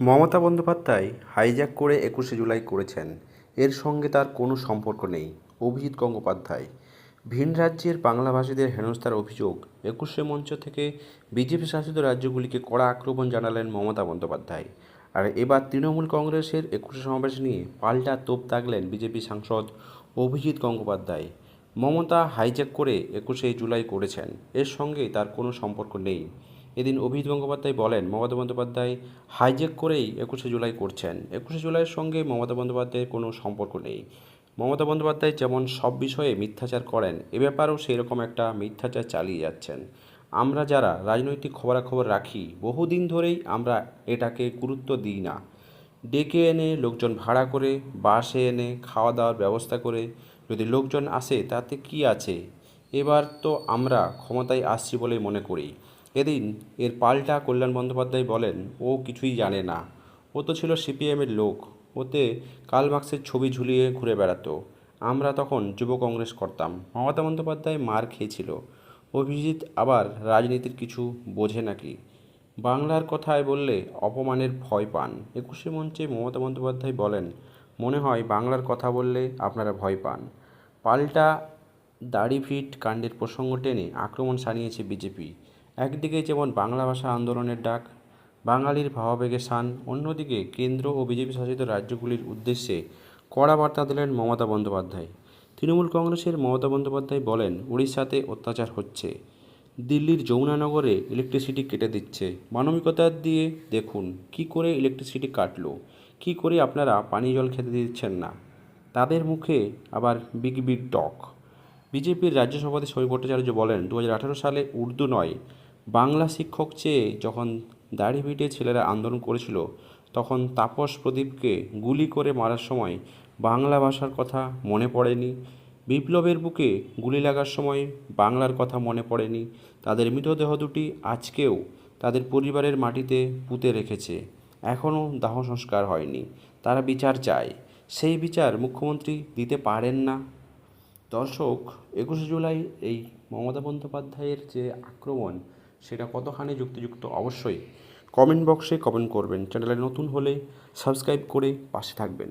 Mamata Bandyopadhyay hijack করে একুশে জুলাই করেছেন। এর সঙ্গে তার কোনো সম্পর্ক নেই। অভিজিৎ গঙ্গোপাধ্যায়, ভিন রাজ্যের বাংলাভাষীদের হেনস্থার অভিযোগ একুশে মঞ্চ থেকে বিজেপি শাসিত রাজ্যগুলিকে কড়া আক্রমণ জানালেন মমতা বন্দ্যোপাধ্যায়। আর এবার তৃণমূল কংগ্রেসের একুশে সমাবেশ নিয়ে পাল্টা তোপ দাগলেন বিজেপি সাংসদ অভিজিৎ গঙ্গোপাধ্যায়। মমতা হাইজ্যাক করে একুশে জুলাই করেছেন। এর সঙ্গে তার কোনো সম্পর্ক নেই। এদিন অভিজিৎ গঙ্গোপাধ্যায় বলেন, মমতা বন্দ্যোপাধ্যায় হাইজেক করেই একুশে জুলাই করছেন। একুশে জুলাইয়ের সঙ্গে মমতা বন্দ্যোপাধ্যায়ের কোনো সম্পর্ক নেই। মমতা বন্দ্যোপাধ্যায় যেমন সব বিষয়ে মিথ্যাচার করেন, এ ব্যাপারেও সেই রকম একটা মিথ্যাচার চালিয়ে যাচ্ছেন। আমরা যারা রাজনৈতিক খবরাখবর রাখি, বহুদিন ধরেই আমরা এটাকে গুরুত্ব দিই না। ডেকে এনে লোকজন ভাড়া করে, বাসে এনে খাওয়া দাওয়ার ব্যবস্থা করে, যদি লোকজন আসে তাতে কি আছে? এবার তো আমরা ক্ষমতায় আসছি বলেই মনে করি। এদিন এর পাল্টা কল্যাণ বন্দ্যোপাধ্যায় বলেন, ও কিছুই জানে না। ও তো ছিল সিপিএমের লোক। ওতে কাল ছবি ঝুলিয়ে ঘুরে বেড়াতো। আমরা তখন যুব কংগ্রেস করতাম। মমতা বন্দ্যোপাধ্যায় মার খেয়েছিল। অভিজিৎ আবার রাজনীতির কিছু বোঝে নাকি? বাংলার কথায় বললে অপমানের ভয় পান। একুশে মঞ্চে মমতা বন্দ্যোপাধ্যায় বলেন, মনে হয় বাংলার কথা বললে আপনারা ভয় পান। পাল্টা দাড়িভিট কাণ্ডের প্রসঙ্গ টেনে আক্রমণ সানিয়েছে বিজেপি। একদিকে যেমন বাংলা ভাষা আন্দোলনের ডাক, বাঙালির ভাবাবেগে শান, অন্যদিকে কেন্দ্র ও বিজেপি শাসিত রাজ্যগুলির উদ্দেশ্যে কড়া বার্তা দিলেন মমতা বন্দ্যোপাধ্যায়। তৃণমূল কংগ্রেসের মমতা বন্দ্যোপাধ্যায় বলেন উড়িষ্যাতে অত্যাচার হচ্ছে। দিল্লির যমুনানগরে ইলেকট্রিসিটি কেটে দিচ্ছে। মানবিকতা দিয়ে দেখুন, কি করে ইলেকট্রিসিটি কাটলো? কি করে আপনারা পানীয় জল খেতে দিচ্ছেন না? তাদের মুখে আবার বিগ বিগ টক। বিজেপির রাজ্য সভাপতি ভট্টাচার্য বলেন দু হাজার আঠেরো সালে উর্দু নয় বাংলা শিক্ষক চেয়ে যখন দাড়িভিটে ছেলেরা আন্দোলন করেছিল, তখন তাপস প্রদীপকে গুলি করে মারার সময় বাংলা ভাষার কথা মনে পড়েনি। বিপ্লবের বুকে গুলি লাগার সময় বাংলার কথা মনে পড়েনি। তাদের মৃতদেহ দুটি আজকেও তাদের পরিবারের মাটিতে পুঁতে রেখেছে। এখনও দাহ সংস্কার হয়নি। তারা বিচার চায়। সেই বিচার মুখ্যমন্ত্রী দিতে পারেন না। দর্শক, একুশে জুলাই এই মমতা বন্দ্যোপাধ্যায়ের যে আক্রমণ সেটা কতখানি যুক্তিযুক্ত? অবশ্যই কমেন্ট বক্সে কমেন্ট করবেন। চ্যানেলে নতুন হলে সাবস্ক্রাইব করে পাশে থাকবেন।